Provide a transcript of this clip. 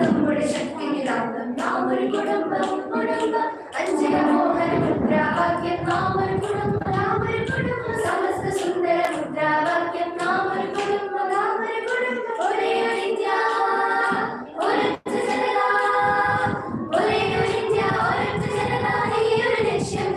നമ്മുടെ ശക്തിയിലാണ് നാം ഒരു കുടുംബം കുടുംബം അഞ്ചിന മോഹന മുദ്രാവാക്യം നാം ഒരു കുടുംബം നാം ഒരു കുടുംബം സമസ്ത സുന്ദര മുദ്രാവാക്യം നാം ഒരു കുടുംബം നാം ഒരു കുടുംബം. ഒരേ ഒരു ഇന്ത്യ ഒരൊറ്റ ജനത. ഒരേ ഒരു ഇന്ത്യ ഒരൊറ്റ ജനത. ഈ ഒരു ലക്ഷ്യം